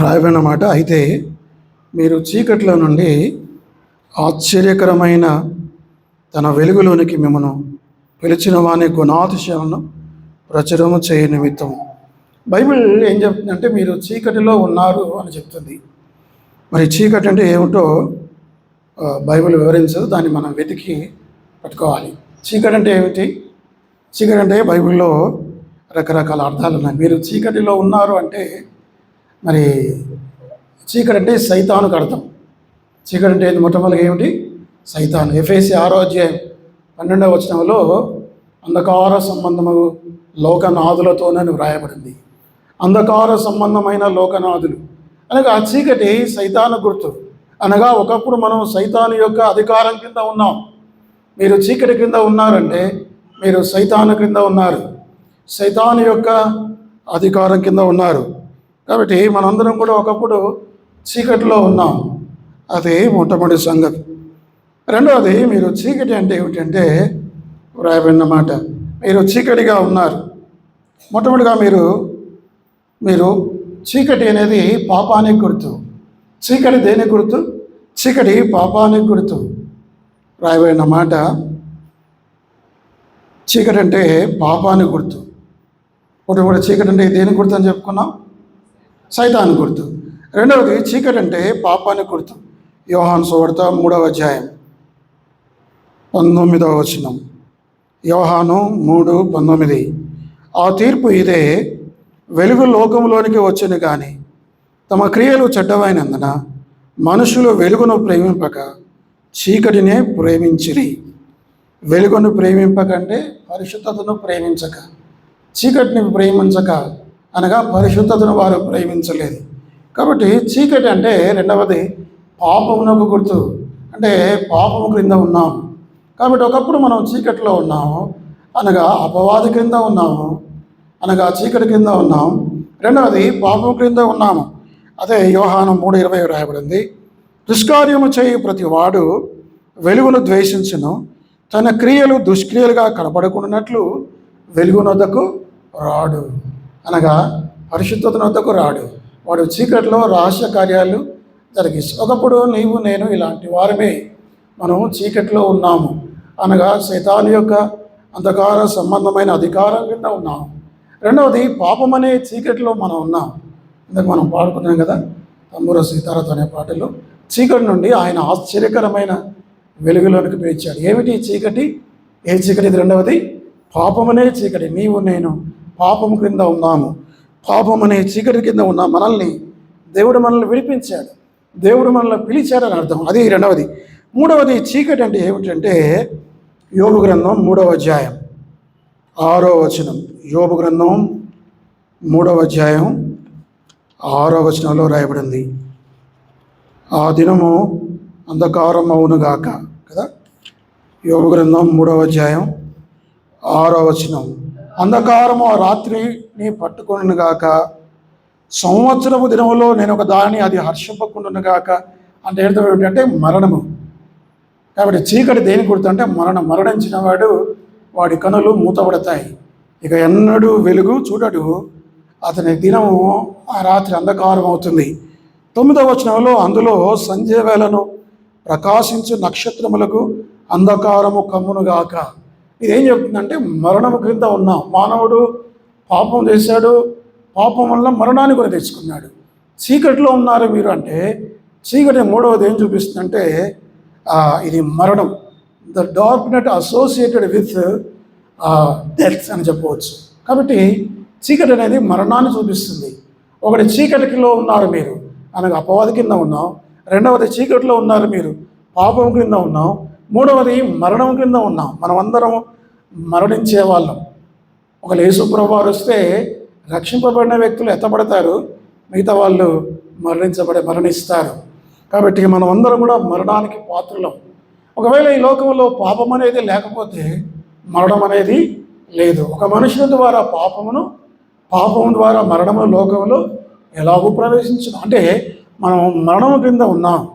రాయబడిన మాట అయితే మీరు చీకట్లో నుండి ఆశ్చర్యకరమైన తన వెలుగులోనికి మిమ్మను పిలిచిన వాని గుణాతిశయాలను ప్రచురము చేయ నిమిత్తం బైబిల్ ఏం చెప్తుందంటే మీరు చీకటిలో ఉన్నారు అని చెప్తుంది. మరి చీకటి అంటే ఏమిటో బైబిల్ వివరించదు. దాన్ని మనం వెతికి పట్టుకోవాలి. చీకటి అంటే ఏమిటి? చీకటి అంటే బైబిల్లో రకరకాల అర్థాలు ఉన్నాయి. మీరు చీకటిలో ఉన్నారు అంటే మరి చీకటి అంటే సైతానుకు అర్థం చీకటి అంటే మొట్టమొదటిగా ఏమిటి? సైతాను. ఎఫ్ఏసి ఆరో అధ్యాయం పన్నెండవ వచనంలో అంధకార సంబంధము లోకనాథులతోనని వ్రాయబడింది అంధకార సంబంధమైన లోకనాథులు. అనగా ఆ చీకటి సైతాను గుర్తు. అనగా ఒకప్పుడు మనం సైతాను యొక్క అధికారం కింద ఉన్నాం. మీరు చీకటి క్రింద ఉన్నారంటే మీరు సైతాను క్రింద ఉన్నారు. సైతాను యొక్క అధికారం కింద ఉన్నారు. కాబట్టి మనందరం కూడా ఒకప్పుడు చీకటిలో ఉన్నాం. అది మొట్టమొదటి సంగతి. రెండవది మీరు చీకటి అంటే ఏమిటంటే వ్రాయబడిన మాట మీరు చీకటిగా ఉన్నారు. మొట్టమొదటిగా మీరు మీరు చీకటి అనేది పాపానికి గుర్తు. చీకటి దేని గుర్తు? చీకటి పాపానికి గుర్తు. రాయబడిన మాట చీకటి అంటే పాపానికి గుర్తు. ఒకటి కూడా చీకటి అంటే దేని గుర్తు అని చెప్పుకున్నాం? సైతాను గుర్తు రెండవది చీకటి అంటే పాపానికి గుర్తు యోహాన్ సువార్త మూడవ అధ్యాయం. పంతొమ్మిదవ వచనం. యోహాను మూడు పంతొమ్మిది. ఆ తీర్పు ఇదే. వెలుగు లోకంలోనికి వచ్చింది కానీ తమ క్రియలు చెడ్డవైనందున మనుషులు వెలుగును ప్రేమింపక చీకటినే ప్రేమించిరి. వెలుగును ప్రేమింపకంటే పరిశుద్ధతను ప్రేమించక చీకటిని ప్రేమించక అనగా పరిశుద్ధతను వారు ప్రేమించలేదు. కాబట్టి చీకటి అంటే రెండవది పాపమునకు గుర్తు. అంటే పాపము క్రింద ఉన్నాం కాబట్టి ఒకప్పుడు మనం చీకటిలో ఉన్నాము. అనగా అపవాది క్రింద ఉన్నాము. అనగా చీకటి క్రింద ఉన్నాం రెండవది పాపం క్రింద ఉన్నాము. అదే యోహానం మూడు ఇరవై రాయబడింది. దుష్కార్యము చేయు ప్రతి వాడు వెలుగును ద్వేషించును. తన క్రియలు దుష్క్రియలుగా కనపడకున్నట్లు వెలుగునొద్దకు రాడు. అనగా పరిశుద్ధతనొద్దకు రాడు. వాడు చీకటిలో రహస్య కార్యాలు జరిగిస్తాడు ఒకప్పుడు నీవు నేను ఇలాంటి వారమే. మనం చీకటిలో ఉన్నాము. అనగా శైతాను యొక్క అంధకార సంబంధమైన అధికారం కింద ఉన్నాము. రెండవది పాపం అనే చీకటిలో మనం ఉన్నాం. ఇందాక మనం పాడుకున్నాం కదా తమ్ముర సీతారథ అనే పాటలో చీకటి నుండి ఆయన ఆశ్చర్యకరమైన వెలుగులోనికి పిలిచాడు. ఏమిటి చీకటి? ఏ చీకటి? రెండవది పాపమనే చీకటి. నీవు నేను పాపం క్రింద ఉన్నాము. పాపం అనే చీకటి కింద ఉన్న మనల్ని దేవుడు మనల్ని విడిపించాడు. దేవుడు మనల్ని పిలిచాడని అర్థం. అది రెండవది. మూడవది చీకటి అంటే ఏమిటంటే యోగు గ్రంథం మూడవ అధ్యాయం. ఆరో వచనం. యోగు గ్రంథం మూడవ అధ్యాయం ఆరో వచనంలో రాయబడింది. ఆ దినము అంధకారం అవునుగాక కదా? యోగు గ్రంథం మూడవ అధ్యాయం ఆరో వచనం. అంధకారము ఆ రాత్రిని నీ గాక. సంవత్సరపు దినములో నేను ఒక దాని అది హర్షింపకుండును గాక. అంటే అర్థం ఏమిటంటే మరణము. కాబట్టి చీకటి దేని గుర్తు అంటే మరణం మరణించిన వాడు వాడి కనులు మూతపడతాయి. ఇక ఎన్నడూ వెలుగు చూడడు. అతని దినము ఆ రాత్రి అంధకారం అవుతుంది తొమ్మిదవ వచనంలో అందులో సంజయ వేళను ప్రకాశించు నక్షత్రములకు అంధకారము కమ్మునుగాక ఇదేం చెప్తుందంటే మరణము క్రింద ఉన్నాం మానవుడు పాపం చేశాడు. పాపం వల్ల మరణాన్ని కూడా తెచ్చుకున్నాడు. చీకటిలో ఉన్నారు మీరు అంటే చీకటి మూడవది ఏం చూపిస్తుందంటే ఇది మరణం. The dark net associated with death అని చెప్పవచ్చు. కాబట్టి చీకటి అనేది మరణాన్ని చూపిస్తుంది. ఒకటి చీకటిలో ఉన్నారు మీరు. అనగా అపవాది కింద ఉన్నాం. రెండవది చీకటిలో ఉన్నారు మీరు. పాపం క్రింద ఉన్నాం. మూడవది మరణం క్రింద ఉన్నాం. మనమందరం మరణించే వాళ్ళం ఒక యేసుప్రభు వారు వస్తే రక్షింపబడిన వ్యక్తులు ఎత్తబడతారు. మిగతా వాళ్ళు మరణించబడి మరణిస్తారు. కాబట్టి మనం అందరం కూడా మరణానికి పాత్రలం. ఒకవేళ ఈ లోకంలో పాపం అనేది లేకపోతే మరణం అనేది లేదు. ఒక మనుషుని ద్వారా పాపమును పాపం ద్వారా మరణము లోకంలో ఎలాగూ ప్రవేశించడం అంటే మనం మరణం క్రింద ఉన్నాం.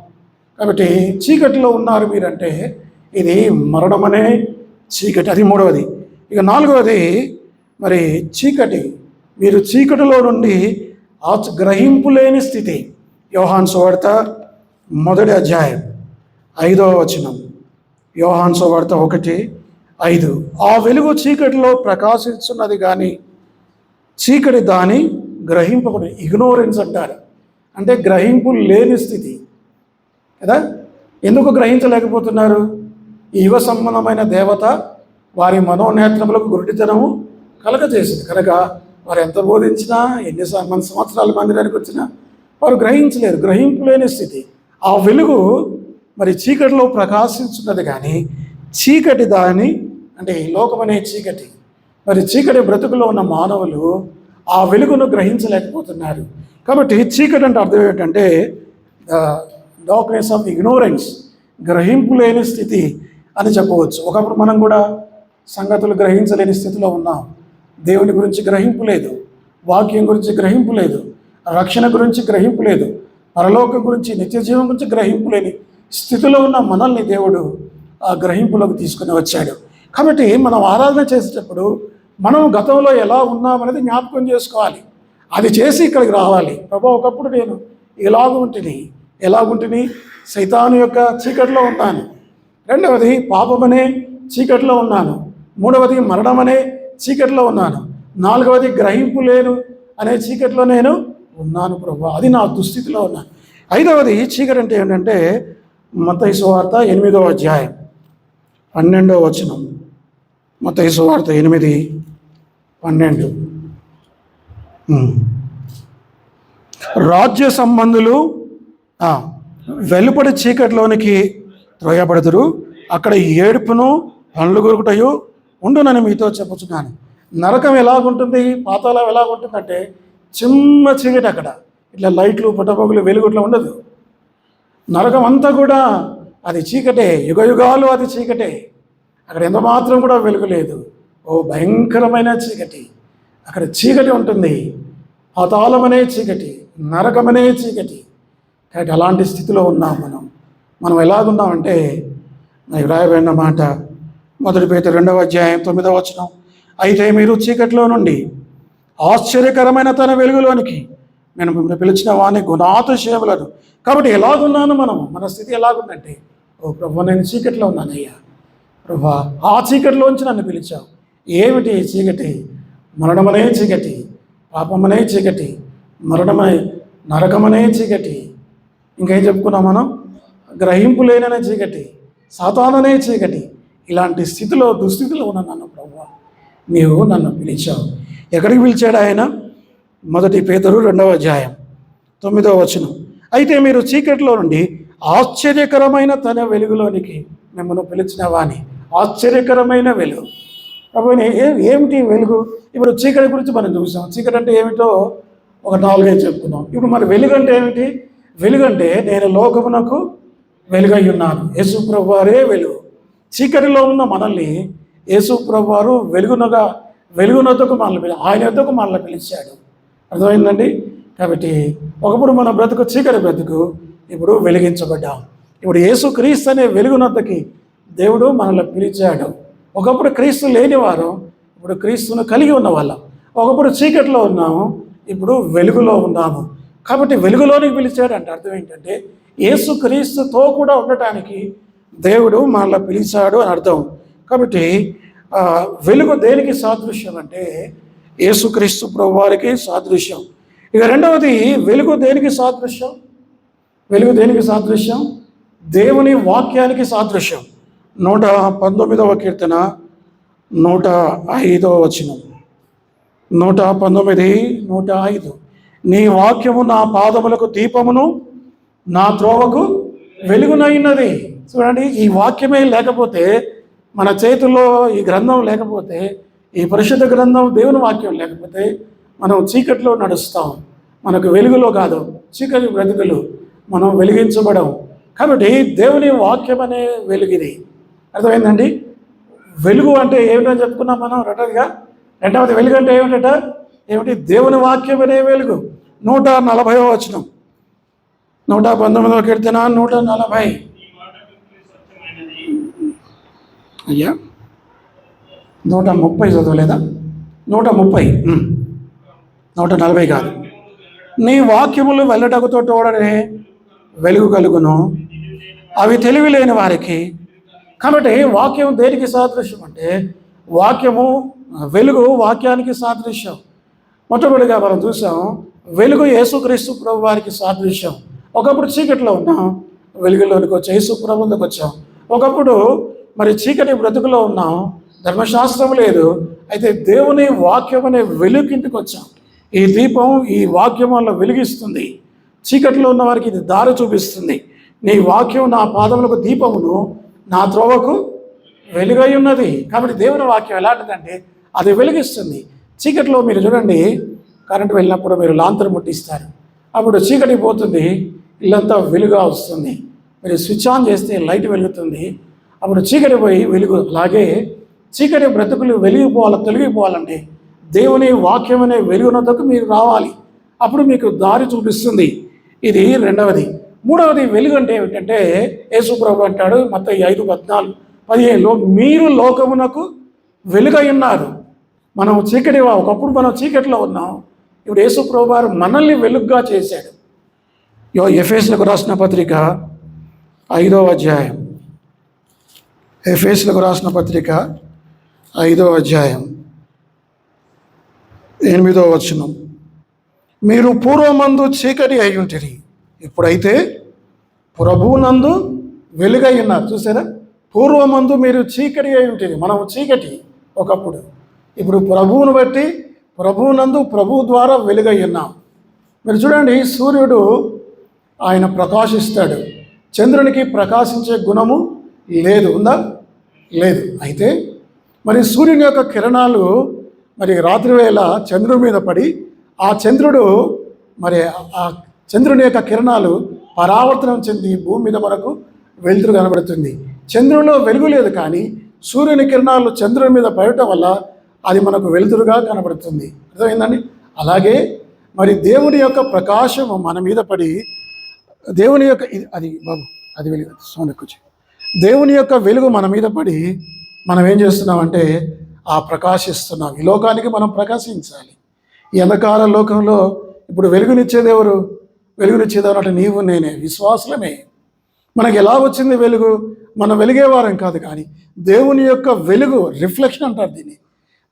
కాబట్టి చీకటిలో ఉన్నారు మీరంటే ఇది మరణం అనే చీకటి. అది మూడవది. ఇక నాలుగవది మరి చీకటి. మీరు చీకటిలో నుండి ఆ గ్రహింపు లేని స్థితి. యోహాన్ సువార్త మొదటి అధ్యాయం ఐదవ వచనం. యోహాన్ సువార్త ఒకటి ఐదు. ఆ వెలుగు చీకటిలో ప్రకాశిస్తున్నది కానీ చీకటి దాని గ్రహింపకుండా ఇగ్నోరెన్స్ అంటారు. అంటే గ్రహింపు లేని స్థితి. కదా? ఎందుకు గ్రహించలేకపోతున్నారు? ఈ యువ సంబంధమైన దేవత వారి మనోనేత్రములకు గురుడితనము కలగజేసింది. కనుక వారు ఎంత బోధించినా ఎన్ని సం- మన సంవత్సరాల మందిరానికి వచ్చినా వారు గ్రహించలేరు. గ్రహింపు లేని స్థితి. ఆ వెలుగు మరి చీకటిలో ప్రకాశించున్నది కానీ చీకటి దాని అంటే ఈ లోకమనే చీకటి. మరి చీకటి బ్రతుకులో ఉన్న మానవులు ఆ వెలుగును గ్రహించలేకపోతున్నారు. కాబట్టి చీకటి అంటే అర్థం ఏంటంటే డాక్నెస్ ఆఫ్ ఇగ్నోరెన్స్ గ్రహింపు లేని స్థితి. అని చెప్పవచ్చు. ఒకప్పుడు మనం కూడా సంగతులు గ్రహించలేని స్థితిలో ఉన్నాం. దేవుని గురించి గ్రహింపు లేదు. వాక్యం గురించి గ్రహింపు లేదు. రక్షణ గురించి గ్రహింపు లేదు. పరలోకం గురించి నిత్య జీవం గురించి గ్రహింపు లేని స్థితిలో ఉన్న మనల్ని దేవుడు ఆ గ్రహింపులోకి తీసుకుని వచ్చాడు. కాబట్టి మనం ఆరాధన చేసేటప్పుడు మనం గతంలో ఎలా ఉన్నామనేది జ్ఞాపకం చేసుకోవాలి. అది చేసి ఇక్కడికి రావాలి. ప్రభా ఒకప్పుడు నేను ఎలాగుంటిని ఉంటుంది ఎలాగుంటిని? సైతాను యొక్క చీకటిలో ఉన్నాను రెండవది పాపమనే చీకట్లో ఉన్నాను. మూడవది మరణమనే చీకట్లో ఉన్నాను. నాలుగవది గ్రహింపు లేను అనే చీకట్లో నేను ఉన్నాను ప్రభు. అది నా దుస్థితిలో ఉన్నాను ఐదవది చీకటి అంటే ఏంటంటే మత్తయి సువార్త ఎనిమిదవ అధ్యాయం పన్నెండవ వచనం. మత్తయి సువార్త ఎనిమిది పన్నెండు. రాజ్య సంబంధులు వెలుపడి చీకటిలోనికి త్రోయబడదురు. అక్కడ ఏడుపును పండ్లు కొరుకుటయు ఉండునని మీతో చెప్పుచున్నాను. నరకం ఎలాగుంటుంది? పాతాళం ఎలాగుంటుందంటే చిన్న చీకటి అక్కడ. ఇట్లా లైట్లు పుట్టపోగులు వెలుగుట్లా ఉండదు. నరకం అంతా కూడా అది చీకటే. యుగ యుగాలు అది చీకటే. అక్కడ ఎంత మాత్రం కూడా వెలుగు లేదు. ఓ భయంకరమైన చీకటి. అక్కడ చీకటి ఉంటుంది. పాతాళమనే చీకటి. నరకమనే చీకటి. కాబట్టి అలాంటి స్థితిలో ఉన్నాం మనం. మనం ఎలాగున్నామంటే నాకు రాయబడిన మాట మొదటి పేద రెండవ అధ్యాయం తొమ్మిదవ వచనం. అయితే మీరు చీకట్లో నుండి ఆశ్చర్యకరమైన తన వెలుగులోనికి నేను మిమ్మల్ని పిలిచిన వాని గుణాతిశయములను కాబట్టి ఎలాగున్నాను మనం మన స్థితి ఎలాగుందంటే ఓ ప్రభు నేను చీకట్లో ఉన్నానయ్యా. ప్రభా ఆ చీకటిలోంచి నన్ను పిలిచావు. ఏమిటి చీకటి? మరణమనే చీకటి పాపమనే చీకటి మరణమనే నరకమనే చీకటి. ఇంకేం చెప్పుకున్నాం మనం? గ్రహింపు లేననే చీకటి సాతాననే చీకటి. ఇలాంటి స్థితిలో దుస్థితిలో ఉన్న నన్ను ప్రభు నీవు నన్ను పిలిచావు. ఎక్కడికి పిలిచాడు ఆయన? మొదటి పేదరు రెండవ అధ్యాయం తొమ్మిదవ వచనం. అయితే మీరు చీకటిలో నుండి ఆశ్చర్యకరమైన తన వెలుగులోనికి మిమ్మల్ని పిలిచిన వాణి ఆశ్చర్యకరమైన వెలుగు. ప్రభు ఏమిటి వెలుగు? ఇప్పుడు చీకటి గురించి మనం చూసాం. చీకటి అంటే ఏమిటో ఒక నాలుగైదు చెప్పుకున్నాం. ఇప్పుడు మరి వెలుగు అంటే ఏమిటి? వెలుగు అంటే నేను లోకమునకు వెలుగై ఉన్నాను యేసు వారే వెలుగు. చీకటిలో ఉన్న మనల్ని యేసు వారు వెలుగునగా వెలుగునొద్దకు మనల్ని పిలి ఆయన వద్దకు మనల్ని పిలిచాడు. అర్థమైందండి? కాబట్టి ఒకప్పుడు మన బ్రతుకు చీకటి బ్రతుకు ఇప్పుడు వెలిగించబడ్డాం. ఇప్పుడు యేసు క్రీస్తు అనే వెలుగునొద్దకి దేవుడు మనల్ని పిలిచాడు. ఒకప్పుడు క్రీస్తు లేనివారు ఇప్పుడు క్రీస్తును కలిగి ఉన్న వాళ్ళం ఒకప్పుడు చీకటిలో ఉన్నాము ఇప్పుడు వెలుగులో ఉన్నాము. కాబట్టి వెలుగులోనికి పిలిచాడు అంటే అర్థం ఏంటంటే యేసుక్రీస్తుతో కూడా ఉండటానికి దేవుడు మనల్ని పిలిచాడు అని అర్థం. కాబట్టి వెలుగు దేనికి సాదృశ్యం అంటే యేసుక్రీస్తు ప్రభువారికి సాదృశ్యం. ఇక రెండవది వెలుగు దేనికి సాదృశ్యం? వెలుగు దేనికి సాదృశ్యం? దేవుని వాక్యానికి సాదృశ్యం. నూట పంతొమ్మిదవ కీర్తన నూట ఐదవ వచనం. నూట పంతొమ్మిది నూట ఐదు. నీ వాక్యము నా పాదములకు దీపమును నా త్రోవకు వెలుగునైనది. చూడండి ఈ వాక్యమే లేకపోతే మన చేతుల్లో ఈ గ్రంథం లేకపోతే ఈ పరిశుద్ధ గ్రంథం దేవుని వాక్యం లేకపోతే మనం చీకట్లో నడుస్తాం. మనకు వెలుగులో కాదు చీకటి బ్రతుకులు మనం వెలిగించబడం కాబట్టి దేవుని వాక్యం అనే వెలుగిది. అర్థమైందండి? వెలుగు అంటే ఏమిటో చెప్పుకున్నాం మనం రెండవదిగా? రెండవది వెలుగు అంటే ఏమిటట? ఏమిటి? దేవుని వాక్యం అనే వెలుగు. నూట నలభైవ వచనం. నూట పంతొమ్మిదవ కీర్తన నూట నలభై. అయ్యా నూట ముప్పై చదవలేదా? నూట ముప్పై. నూట నలభై కాదు. నీ వాక్యములు వెళ్ళటకుతో తోడనే వెలుగు కలుగును. అవి తెలివి లేని వారికి. కాబట్టి వాక్యం దేనికి సాదృశ్యం అంటే వాక్యము వెలుగు వాక్యానికి సాదృశ్యం. మొట్టమొదటిగా మనం చూసాం వెలుగు యేసుక్రీస్తు ప్రభు వారికి సాదృశ్యం. ఒకప్పుడు చీకట్లో ఉన్నాం వెలుగులోనికి వచ్చాం యేసు ముందుకు వచ్చాం. ఒకప్పుడు మరి చీకటి బ్రతుకులో ఉన్నాం ధర్మశాస్త్రం లేదు అయితే దేవుని వాక్యం అనే వెలుగు వచ్చాం. ఈ దీపం ఈ వాక్యం వల్ల వెలిగిస్తుంది. చీకట్లో ఉన్న వారికి ఇది దారి చూపిస్తుంది. నీ వాక్యం నా పాదములకు దీపమును నా త్రోవకు వెలుగై ఉన్నది. కాబట్టి దేవుని వాక్యం ఎలాంటిదంటే అది వెలిగిస్తుంది. చీకట్లో మీరు చూడండి కరెంటు వెళ్ళినప్పుడు మీరు లాంతరు ముట్టిస్తారు. అప్పుడు చీకటి పోతుంది. ఇల్లంతా వెలుగా వస్తుంది. మీరు స్విచ్ ఆన్ చేస్తే లైట్ వెలుగుతుంది. అప్పుడు చీకటి పోయి వెలుగు. అలాగే చీకటి బ్రతుకులు వెలిగిపోవాలి తొలగిపోవాలంటే దేవుని వాక్యం అనే వెలుగునతకు మీరు రావాలి. అప్పుడు మీకు దారి చూపిస్తుంది. ఇది రెండవది. మూడవది వెలుగు అంటే ఏమిటంటే యేసుప్రభు అంటాడు మొత్తం ఐదు పద్నాలుగు పదిహేనులో మీరు లోకమునకు వెలుగై ఉన్నారు. మనం చీకటి ఒకప్పుడు మనం చీకటిలో ఉన్నాం. ఇప్పుడు యేసుప్రభు వారు మనల్ని వెలుగుగా చేశాడు. యో ఎఫ్ఎస్లకు రాసిన పత్రిక ఐదవ అధ్యాయం. ఎఫ్ఎస్లకు రాసిన పత్రిక ఐదో అధ్యాయం. ఎనిమిదో వచనం. మీరు పూర్వమందు చీకటి అయి ఉంటుంది ఇప్పుడైతే ప్రభువునందు వెలుగై ఉన్నారు. చూసారా? పూర్వమందు మీరు చీకటి అయి ఉంటుంది మనం చీకటి ఒకప్పుడు. ఇప్పుడు ప్రభువును బట్టి ప్రభువునందు ప్రభు ద్వారా వెలుగై ఉన్నాం. మీరు చూడండి సూర్యుడు ఆయన ప్రకాశిస్తాడు. చంద్రునికి ప్రకాశించే గుణము లేదు ఉందా? లేదు. అయితే మరి సూర్యుని యొక్క కిరణాలు మరి రాత్రివేళ చంద్రుడి మీద పడి ఆ చంద్రుడు మరి ఆ చంద్రుని యొక్క కిరణాలు పరావర్తనం చెంది భూమి మీద మనకు వెలుతురు కనబడుతుంది. చంద్రునిలో వెలుగు లేదు కానీ సూర్యుని కిరణాలు చంద్రుని మీద పడటం వల్ల అది మనకు వెలుతురుగా కనబడుతుంది. అర్థమైందండి? అలాగే మరి దేవుని యొక్క ప్రకాశము మన మీద పడి దేవుని యొక్క ఇది- అది బాబు అది వెలుగు సౌండ్ ఎక్కువ దేవుని యొక్క వెలుగు మన మీద పడి మనం ఏం చేస్తున్నామంటే ఆ ప్రకాశిస్తున్నాం. ఈ లోకానికి మనం ప్రకాశించాలి. ఈ అంధకార లోకంలో ఇప్పుడు వెలుగునిచ్చేది ఎవరు? వెలుగునిచ్చేది అంటే నీవు నేనే విశ్వాసమే మనకి ఎలా వచ్చింది వెలుగు? మనం వెలిగేవారం కాదు కానీ దేవుని యొక్క వెలుగు రిఫ్లెక్షన్ అంటారు దీన్ని.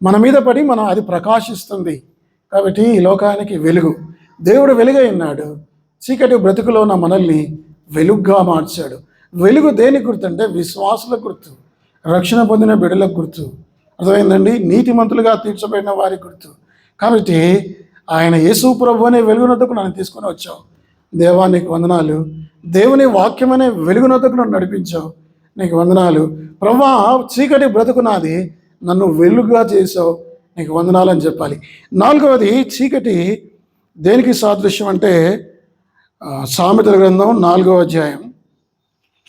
మన మీద పడి మనం అది ప్రకాశిస్తుంది. కాబట్టి ఈ లోకానికి వెలుగు. దేవుడు వెలుగై ఉన్నాడు. చీకటి బ్రతుకులో ఉన్న మనల్ని వెలుగ్గా మార్చాడు. వెలుగు దేని గుర్తు అంటే విశ్వాసుల గుర్తు రక్షణ పొందిన బిడల గుర్తు. అర్థమైందండి? నీతిమంతులుగా తీర్చబడిన వారి గుర్తు. కాబట్టి ఆయన యేసు ప్రభు అనే వెలుగునొద్దకు నన్ను తీసుకొని వచ్చావు. దేవా నీకు వందనాలు. దేవుని వాక్యం అనే వెలుగునొద్దకు నన్ను నడిపించావు. నీకు వందనాలు. ప్రభా చీకటి బ్రతుకు నాది నన్ను వెలుగుగా చేసావు నీకు వందనాలు అని చెప్పాలి. నాలుగవది చీకటి దేనికి సాదృశ్యం అంటే సామెతల గ్రంథం నాలుగవ అధ్యాయం.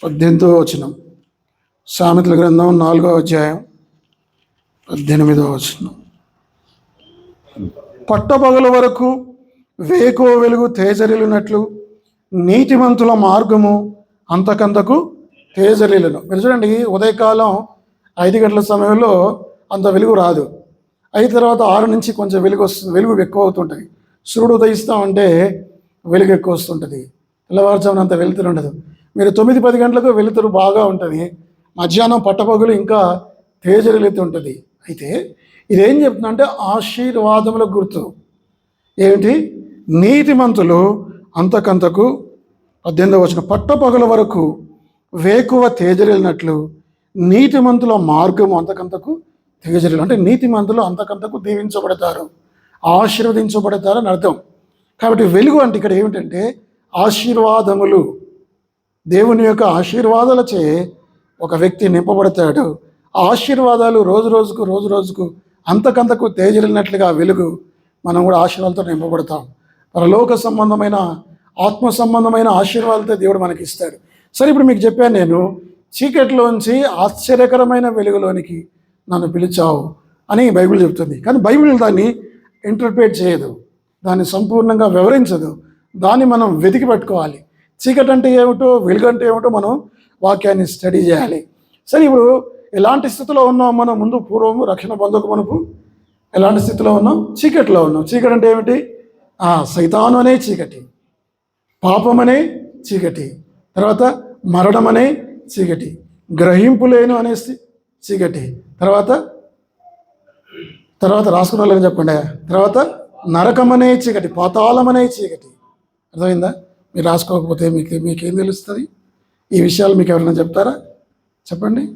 పద్దెనిమిదో వచనం. సామెతల గ్రంథం నాలుగవ అధ్యాయం పద్దెనిమిదవ వచనం. పట్టపగల వరకు వేకో వెలుగు తేజరిల్లినట్లు నీతిమంతుల మార్గము అంతకంతకు తేజరిలను మీరు చూడండి ఉదయకాలం ఐదు గంటల సమయంలో అంత వెలుగు రాదు. అయిన తర్వాత ఆరు నుంచి కొంచెం వెలుగు వస్తుంది వెలుగు ఎక్కువ అవుతుంటుంది సూర్యుడు ఉదయిస్తామంటే వెలుగు ఎక్కువ వస్తుంటుంది తెల్లవారుజామున అంత వెలుతురు ఉండదు. మీరు తొమ్మిది పది గంటలకు వెలుతురు బాగా ఉంటుంది. మధ్యాహ్నం పట్టపగులు ఇంకా తేజరిల్లుతూ ఉంటుంది అయితే ఇదేం చెప్తున్నా అంటే ఆశీర్వాదముల గుర్తు. ఏమిటి? నీతిమంతులు అంతకంతకు పద్దెనిమిదవ వచ్చిన పట్టపగల వరకు వేకువ తేజరిల్లినట్లు నీతిమంతుల మార్గము అంతకంతకు తేజరిల్లు అంటే నీతిమంతులు అంతకంతకు దీవించబడతారు ఆశీర్వదించబడతారని అర్థం. కాబట్టి వెలుగు అంటే ఇక్కడ ఏమిటంటే ఆశీర్వాదములు. దేవుని యొక్క ఆశీర్వాదాలచే ఒక వ్యక్తి నింపబడతాడు. ఆ ఆశీర్వాదాలు రోజు రోజుకు రోజు రోజుకు అంతకంతకు తేజలినట్లుగా వెలుగు మనం కూడా ఆశీర్వాదాలతో నింపబడతాం. పరలోక సంబంధమైన ఆత్మ సంబంధమైన ఆశీర్వాదాలతో దేవుడు మనకి ఇస్తాడు. సరే ఇప్పుడు మీకు చెప్పాను నేను చీకటిలోంచి ఆశ్చర్యకరమైన వెలుగులోనికి నన్ను పిలిచావు అని బైబిల్ చెప్తుంది. కానీ బైబిల్ దాన్ని ఇంటర్ప్రిట్ చేయదు. దాన్ని సంపూర్ణంగా వివరించదు. దాన్ని మనం వెతికి పెట్టుకోవాలి. చీకటి అంటే ఏమిటో వెలుగంటే ఏమిటో మనం వాక్యాన్ని స్టడీ చేయాలి. సరే ఇప్పుడు ఎలాంటి స్థితిలో ఉన్నాం మనం? ముందు పూర్వము రక్షణ పొందక మనకు ఎలాంటి స్థితిలో ఉన్నాం? చీకటిలో ఉన్నాం. చీకటి అంటే ఏమిటి సైతాను అనే చీకటి. పాపం అనే చీకటి. తర్వాత మరణం అనే చీకటి. గ్రహింపు లేను అనే చీకటి. తర్వాత తర్వాత రాసుకున్న వాళ్ళకి చెప్పండి. తర్వాత నరకమనే చీకటి పాతాళమనే చీకటి. అర్థమైందా? మీరు రాసుకోకపోతే మీకు మీకేం తెలుస్తుంది? ఈ విషయాలు మీకు ఎవరైనా చెప్తారా? చెప్పండి.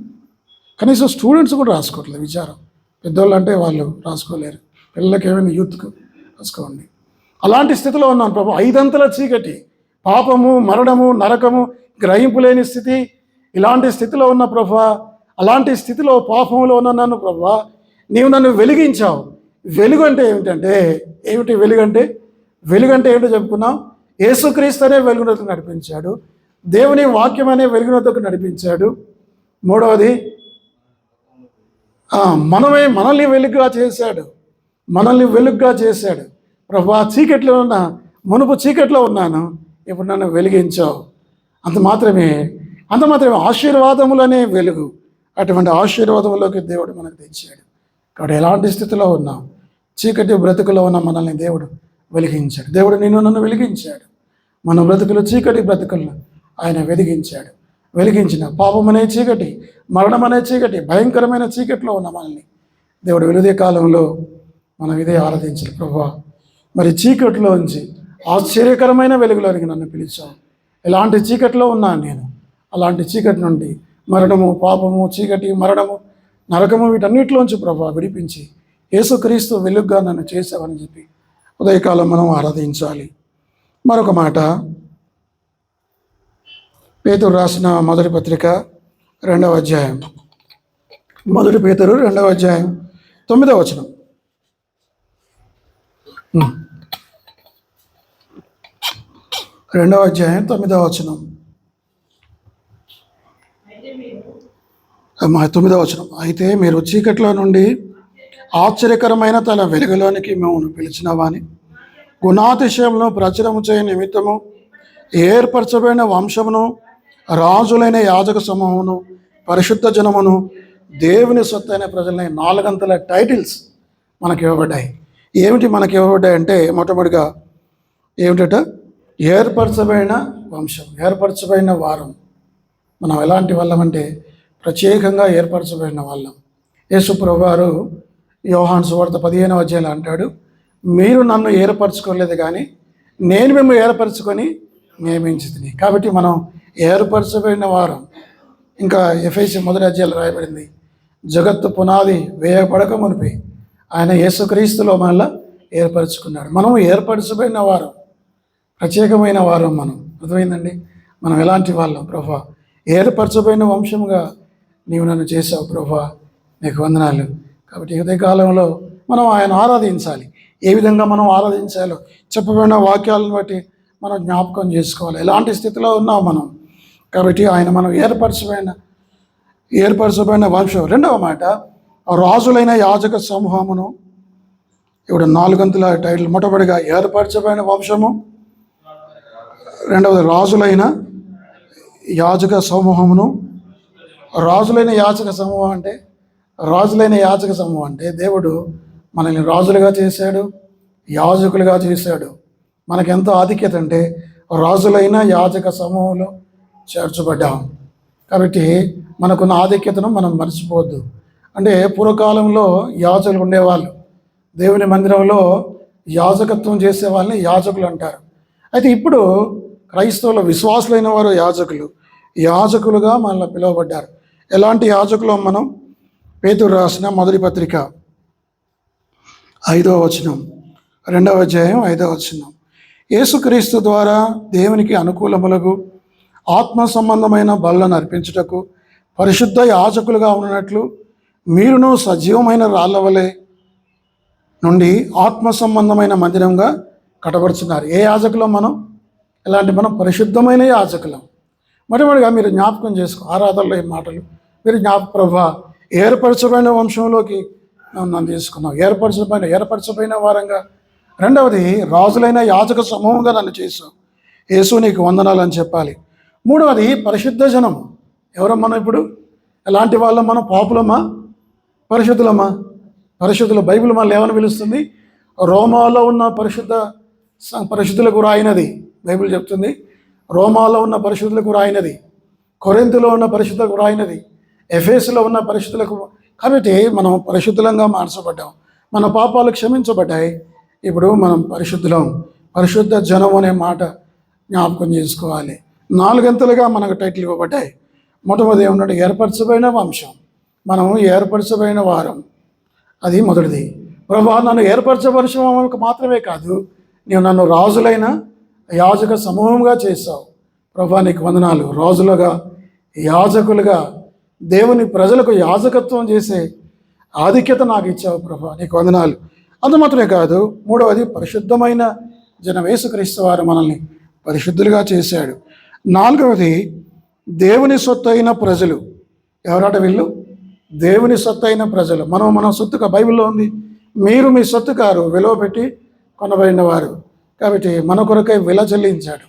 కనీసం స్టూడెంట్స్ కూడా రాసుకోవట్లేదు విచారం. పెద్దోళ్ళు అంటే వాళ్ళు రాసుకోలేరు. పిల్లలకి ఏమైనా యూత్కు రాసుకోండి. అలాంటి స్థితిలో ఉన్నాను ప్రభు. ఐదంతల చీకటి. పాపము మరణము నరకము గ్రహింపు లేని స్థితి. ఇలాంటి స్థితిలో ఉన్న ప్రభు అలాంటి స్థితిలో పాపంలో ఉన్న నన్ను ప్రభు నీవు నన్ను వెలిగించావు. వెలుగు అంటే ఏమిటంటే ఏమిటి వెలుగు అంటే వెలుగు అంటే ఏమిటో చెప్పుకున్నాం యేసుక్రీస్తు అనే నడిపించాడు. దేవుని వాక్యం అనే వెలుగునకు నడిపించాడు. మూడవది మనమే మనల్ని వెలుగుగా చేశాడు. మనల్ని వెలుగుగా చేశాడు. ప్రభా చీకట్లో ఉన్న మునుపు చీకట్లో ఉన్నాను. ఇప్పుడు నన్ను వెలిగించావు. అంత మాత్రమే అంత మాత్రమే ఆశీర్వాదములనే వెలుగు. అటువంటి ఆశీర్వాదములోకి దేవుడు మనకు తెచ్చాడు. కాబట్టి ఎలాంటి స్థితిలో ఉన్నాం చీకటి బ్రతుకులో ఉన్న మనల్ని దేవుడు వెలిగించాడు. దేవుడు నిన్ను నన్ను వెలిగించాడు. మన బ్రతుకులు చీకటి బ్రతుకులను ఆయన వెలిగించాడు. వెలిగించిన పాపం అనే చీకటి మరణం అనే చీకటి భయంకరమైన చీకటిలో ఉన్న మనల్ని దేవుడు వెలుదే కాలంలో మనం ఇదే ఆరాధించాలి. ప్రభా మరి చీకటిలోంచి ఆశ్చర్యకరమైన వెలుగులోనికి నన్ను పిలిచావు. ఎలాంటి చీకటిలో ఉన్నాను నేను అలాంటి చీకటి నుండి మరణము పాపము చీకటి మరణము నరకము వీటన్నిటిలోంచి ప్రభా విడిపించి యేసుక్రీస్తు వెలుగుగా నన్ను చేసావని చెప్పి ఉదయకాలం మనం ఆరాధించాలి. మరొక మాట. పేతురు రాసిన మొదటి పత్రిక రెండవ అధ్యాయం. మొదటి పేతురు రెండవ అధ్యాయం తొమ్మిదవ వచనం. రెండవ అధ్యాయం తొమ్మిదవ వచనం. మా తొమ్మిదవ వచనం. అయితే మీరు చీకట్లో నుండి ఆశ్చర్యకరమైన తన వెలుగులోనికి మేము పిలిచిన వాని గుణాతిశయంలో ప్రచురము చేయ నిమిత్తము ఏర్పరచబడిన వంశమును రాజులైన యాజక సమూహమును పరిశుద్ధ జనమును దేవుని సొత్తైన ప్రజలైన నాలుగంతల టైటిల్స్ మనకి ఇవ్వబడ్డాయి. ఏమిటి మనకి ఇవ్వబడ్డాయి అంటే మొట్టమొదటిగా ఏమిటట? ఏర్పరచబడిన వంశం ఏర్పరచబడిన వారం. మనం ఎలాంటి వాళ్ళమంటే ప్రత్యేకంగా ఏర్పరచబడిన వాళ్ళం. యేసుప్రభు గారు యోహాన్ సువార్త పదిహేను అధ్యాయులు అంటాడు మీరు నన్ను ఏర్పరచుకోలేదు కానీ నేను మేము ఏర్పరచుకొని నియమించింది కాబట్టి మనం ఏర్పరచబడిన వారం. ఇంకా ఎఫ్ఐసి మొదటి అధ్యాయులు రాయబడింది జగత్తు పునాది వేయబడక మునిపి ఆయన యేసుక్రీస్తులో మనల్ని ఏర్పరచుకున్నాడు. మనం ఏర్పరచబడిన వారం ప్రత్యేకమైన వారం మనం. అర్థమైందండి? మనం ఎలాంటి వాళ్ళం? ప్రభా ఏర్పరచబడిన వంశంగా నీవు నన్ను చేసావు ప్రభా నీకు వందనాలు. కాబట్టి ఉదయ కాలంలో మనం ఆయన ఆరాధించాలి. ఏ విధంగా మనం ఆరాధించాలో చెప్పబడిన వాక్యాలను బట్టి మనం జ్ఞాపకం చేసుకోవాలి. ఎలాంటి స్థితిలో ఉన్నాం మనం? కాబట్టి ఆయన మనం ఏర్పరచబడిన ఏర్పరచబడిన వంశం. రెండవ మాట రాజులైన యాజక సమూహమును ఇప్పుడు నాలుగంతుల టైటిల్ మొట్టమొదటిగా ఏర్పరచబడిన వంశము. రెండవది రాజులైన యాజక సమూహమును రాజులైన యాచక సమూహం అంటే రాజులైన యాచక సమూహం అంటే దేవుడు మనల్ని రాజులుగా చేశాడు యాజకులుగా చేశాడు. మనకు ఎంతో ఆధిక్యత అంటే రాజులైన యాజక సమూహంలో చేర్చబడ్డాం. కాబట్టి మనకున్న ఆధిక్యతను మనం మర్చిపోవద్దు. అంటే పూర్వకాలంలో యాజకులు ఉండేవాళ్ళు. దేవుని మందిరంలో యాజకత్వం చేసే వాళ్ళని యాజకులు అంటారు. అయితే ఇప్పుడు క్రైస్తవుల విశ్వాసులైన వారు యాజకులు. యాజకులుగా మనల్ని పిలువబడ్డారు. ఎలాంటి యాజకులో మనం పేతురు రాసిన మొదటి పత్రిక? ఐదవ వచనం. రెండవ అధ్యాయం ఐదవ వచనం. యేసుక్రీస్తు ద్వారా దేవునికి అనుకూలములకు ఆత్మ సంబంధమైన బలను అర్పించుటకు పరిశుద్ధ యాజకులుగా ఉన్నట్లు మీరును సజీవమైన రాళ్ళవలే నుండి ఆత్మ సంబంధమైన మందిరంగా కట్టబడుచున్నారు. ఏ యాజకులం మనం? ఇలాంటి మనం? పరిశుద్ధమైన యాజకులం. మొట్టమొదటిగా మీరు జ్ఞాపకం చేసుకో ఆరాధనలో ఈ మాటలు. మీరు జ్ఞాపప్రభ ఏర్పరచబడిన వంశంలోకి నన్ను నన్ను తీసుకున్నావు ఏర్పరచబడిన ఏర్పరచబడిన వారంగా. రెండవది రాజులైన యాజక సమూహంగా నన్ను చేశాం యేసు నీకు వందనాలు అని చెప్పాలి. మూడవది పరిశుద్ధ జనం. ఎవరు మనం ఇప్పుడు? ఎలాంటి వాళ్ళం మనం పాపులమా పరిశుద్ధులమా పరిశుద్ధుల బైబిల్ మనల్ని ఏమని పిలుస్తుంది? రోమాలో ఉన్న పరిశుద్ధ పరిశుద్ధులకు రాయినది. బైబిల్ చెప్తుంది. రోమాలో ఉన్న పరిశుద్ధులకు రాయినది. కొరెంతులో ఉన్న పరిశుద్ధులకు రాయినది. ఎఫ్ఏస్లో ఉన్న పరిస్థితులకు కాబట్టి మనం పరిశుద్ధులంగా మార్చబడ్డాం. మన పాపాలు క్షమించబడ్డాయి. ఇప్పుడు మనం పరిశుద్ధులం. పరిశుద్ధ జనం అనే మాట జ్ఞాపకం చేసుకోవాలి. నాలుగంతలుగా మనకు టైటిల్ ఇవ్వబడ్డాయి. మొట్టమొదటి ఏమన్నాడు ఏర్పరచబడిన వంశం. మనం ఏర్పరచబడిన వారం. అది మొదటిది. ప్రభా నన్ను ఏర్పరచవలసిన మాత్రమే కాదు నీవు నన్ను రాజులైన యాజక సమూహంగా చేశావు. ప్రభా నీకు వందనాలు. రాజులుగా యాజకులుగా దేవుని ప్రజలకు యాజకత్వం చేసే ఆధిక్యత నాకు ఇచ్చావు ప్రభా నీకు వందనాలు. అంత మాత్రమే కాదు మూడవది పరిశుద్ధమైన జనవేసుక్రీస్తు వారు మనల్ని పరిశుద్ధులుగా చేశాడు. నాలుగవది దేవుని సొత్తు అయిన ప్రజలు. ఎవరట వీళ్ళు? దేవుని సొత్తు అయిన ప్రజలు. మనం మన సొత్తుగా బైబిల్లో ఉంది. మీరు మీ సొత్తు కారు విలువ పెట్టి కొనబడిన వారు కాబట్టి మన కొరకై విల చెల్లించాడు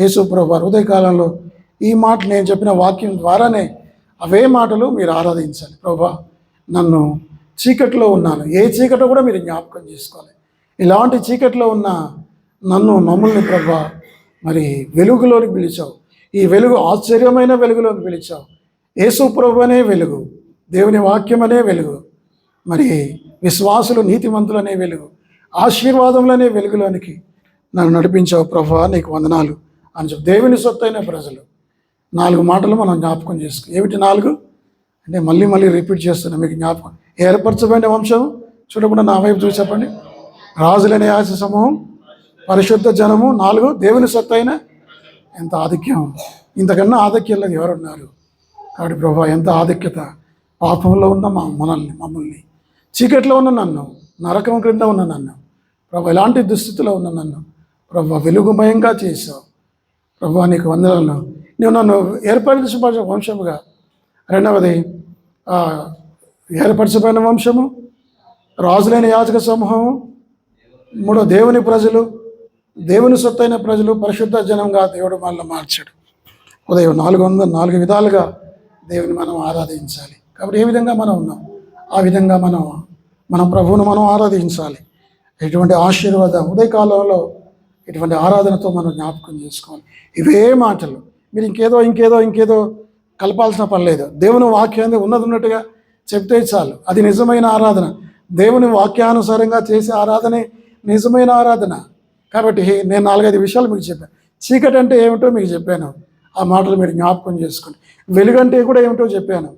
యేసు ప్రభు ఉదయకాలంలో ఈ మాట నేను చెప్పిన వాక్యం ద్వారానే అవే మాటలు మీరు ఆరాధించాలి. ప్రభా నన్ను చీకట్లో ఉన్నాను. ఏ చీకటో కూడా మీరు జ్ఞాపకం చేసుకోవాలి. ఇలాంటి చీకట్లో ఉన్న నన్ను మమ్మల్ని ప్రభా మరి వెలుగులోకి పిలిచావు. ఈ వెలుగు ఆశ్చర్యమైన వెలుగులోకి పిలిచావు. యేసు ప్రభు అనే వెలుగు. దేవుని వాక్యం అనే వెలుగు. మరి విశ్వాసులు నీతిమంతులనే వెలుగు. ఆశీర్వాదములనే వెలుగులోనికి నన్ను నడిపించావు. ప్రభా నీకు వందనాలు. అని చెప్పి దేవుని సొత్తైన ప్రజలు నాలుగు మాటలు మనం జ్ఞాపకం చేసుకో ఏమిటి నాలుగు? అంటే మళ్ళీ మళ్ళీ రిపీట్ చేస్తున్నా మీకు జ్ఞాపకం. ఏర్పరచబడిన వంశం చూడకుండా నా వైపు చూసి చెప్పండి. రాజులనే ఆశ సమూహం పరిశుద్ధ జనము నాలుగు దేవుని సొత్తైన ఎంత ఆధిక్యం. ఇంతకన్నా ఆధిక్యంలో ఎవరున్నారు. కాబట్టి ప్రభా ఎంత ఆధిక్యత. పాపంలో ఉన్న మా మనల్ని మమ్మల్ని. చీకట్లో ఉన్న నన్ను నరకం క్రింద ఉన్న నన్ను. ప్రభు ఎలాంటి దుస్థితిలో ఉన్న నన్ను. ప్రభు వెలుగుమయంగా చేశావు. ప్రభు నీకు వందలను నువ్వు నన్ను ఏర్పరచబడిన వంశముగా రెండవది ఏర్పరచబడిన వంశము రాజులైన యాజక సమూహము మూడో దేవుని ప్రజలు దేవుని సొత్తైన ప్రజలు పరిశుద్ధ జనంగా దేవుడు మనల్ని మార్చాడు. ఉదయం నాలుగు వందల నాలుగు విధాలుగా దేవుని మనం ఆరాధించాలి. కాబట్టి ఏ విధంగా మనం ఉన్నాం? ఆ విధంగా మనం మన ప్రభువును మనం ఆరాధించాలి. ఎటువంటి ఆశీర్వాదం ఉదయకాలంలో ఇటువంటి ఆరాధనతో మనం జ్ఞాపకం చేసుకోవాలి. ఇవే మాటలు. మీరు ఇంకేదో ఇంకేదో ఇంకేదో కలపాల్సిన పని లేదు. దేవుని వాక్యాన్ని ఉన్నది ఉన్నట్టుగా చెప్తే చాలు. అది నిజమైన ఆరాధన. దేవుని వాక్యానుసారంగా చేసే ఆరాధనే నిజమైన ఆరాధన. కాబట్టి నేను నాలుగైదు విషయాలు మీకు చెప్పాను చీకటి అంటే ఏమిటో మీకు చెప్పాను. ఆ మాటలు మీరు జ్ఞాపకం చేసుకోండి. వెలుగంటే కూడా ఏమిటో చెప్పాను.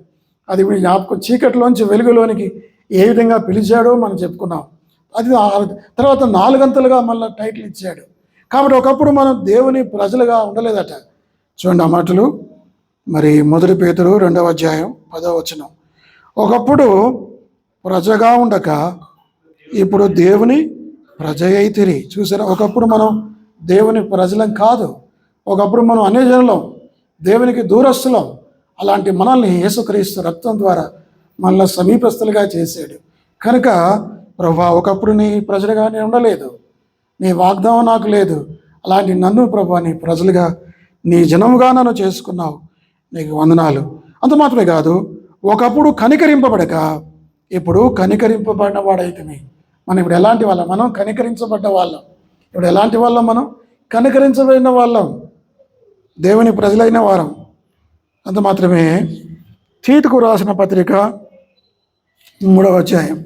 అది మీ జ్ఞాపకం. చీకటిలోంచి వెలుగులోనికి ఏ విధంగా పిలిచాడో మనం చెప్పుకున్నాం. అది తర్వాత నాలుగంతలుగా మళ్ళీ టైటిల్ ఇచ్చాడు. కాబట్టి ఒకప్పుడు మనం దేవుని ప్రజలుగా ఉండలేదట. చూడండి ఆ మాటలు. మరి మొదటి పేతురు రెండవ అధ్యాయం పదవ వచనం. ఒకప్పుడు ప్రజగా ఉండక ఇప్పుడు దేవుని ప్రజ అయితిరి చూసారా? ఒకప్పుడు మనం దేవుని ప్రజలం కాదు. ఒకప్పుడు మనం అన్యజనులం దేవునికి దూరస్తులం అలాంటి మనల్ని యేసుక్రీస్తు రక్తం ద్వారా మనల్ని సమీపస్తులుగా చేశాడు. కనుక ప్రభా ఒకప్పుడు నీ ప్రజలుగా నేను ఉండలేదు. నీ వాగ్దానం నాకు లేదు. అలాంటి నన్ను ప్రభా నీ ప్రజలుగా నీ జనముగా నన్ను చేసుకున్నావు. నీకు వందనాలు. అంత మాత్రమే కాదు ఒకప్పుడు కనికరింపబడక ఇప్పుడు కనికరింపబడిన వాడైతమే. మనం ఇప్పుడు ఎలాంటి వాళ్ళం? మనం కనికరించబడ్డ వాళ్ళం. ఇప్పుడు ఎలాంటి వాళ్ళం మనం? కనికరించబడిన వాళ్ళం. దేవుని ప్రజలైన వారం. అంత మాత్రమే తీతుకు రాసిన పత్రిక మూడవ అధ్యాయం.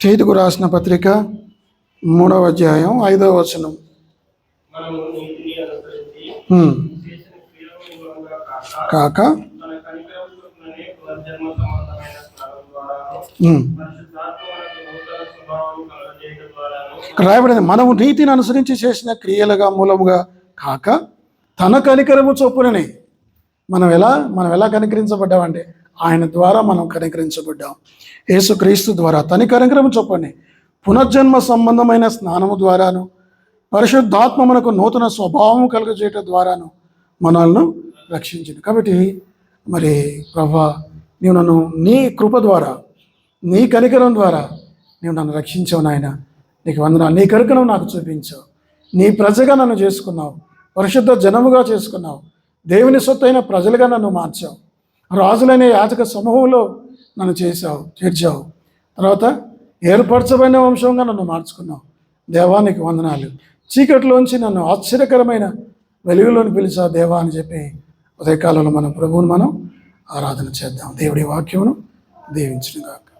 తీతుకు రాసిన పత్రిక మూడవ అధ్యాయం ఐదవ వచనం మనము నీతిని అనుసరించి హ్మ్. చేసిన క్రియల మూలంగా కాక రాయబడింది మనము నీతిని అనుసరించి చేసిన క్రియలుగా మూలముగా కాక తన కనికరము చొప్పునని మనం ఎలా మనం ఎలా కనికరించబడ్డామంటే ఆయన ద్వారా మనం కనికరించబడ్డాం. యేసుక్రీస్తు ద్వారా తన కనికరము చొప్పని పునర్జన్మ సంబంధమైన స్నానము ద్వారాను పరిశుద్ధాత్మ మనకు నూతన స్వభావం కలుగజేయటం ద్వారాను మనల్ని రక్షించింది. కాబట్టి మరి ప్రభా నీవు నన్ను నీ కృప ద్వారా నీ కనికరం ద్వారా నీవు నన్ను రక్షించావు నాయన. నీకు వందన నీ కరుకను నాకు చూపించావు. నీ ప్రజగా నన్ను చేసుకున్నావు. పరిశుద్ధ జనముగా చేసుకున్నావు. దేవుని సొత్తైన ప్రజలుగా నన్ను మార్చావు. రాజులైన యాచక సమూహంలో నన్ను చేశావు చేర్చావు. తర్వాత ఏర్పరచబడిన వంశంగా నన్ను మార్చుకున్నావు. దేవానికి వందనాలు. చీకటిలోంచి నన్ను ఆశ్చర్యకరమైన వెలుగులోని పిలిచా దేవా అని చెప్పి ఉదయకాలంలో మనం ప్రభువును మనం ఆరాధన చేద్దాం. దేవుడి వాక్యమును దీవించినగాక.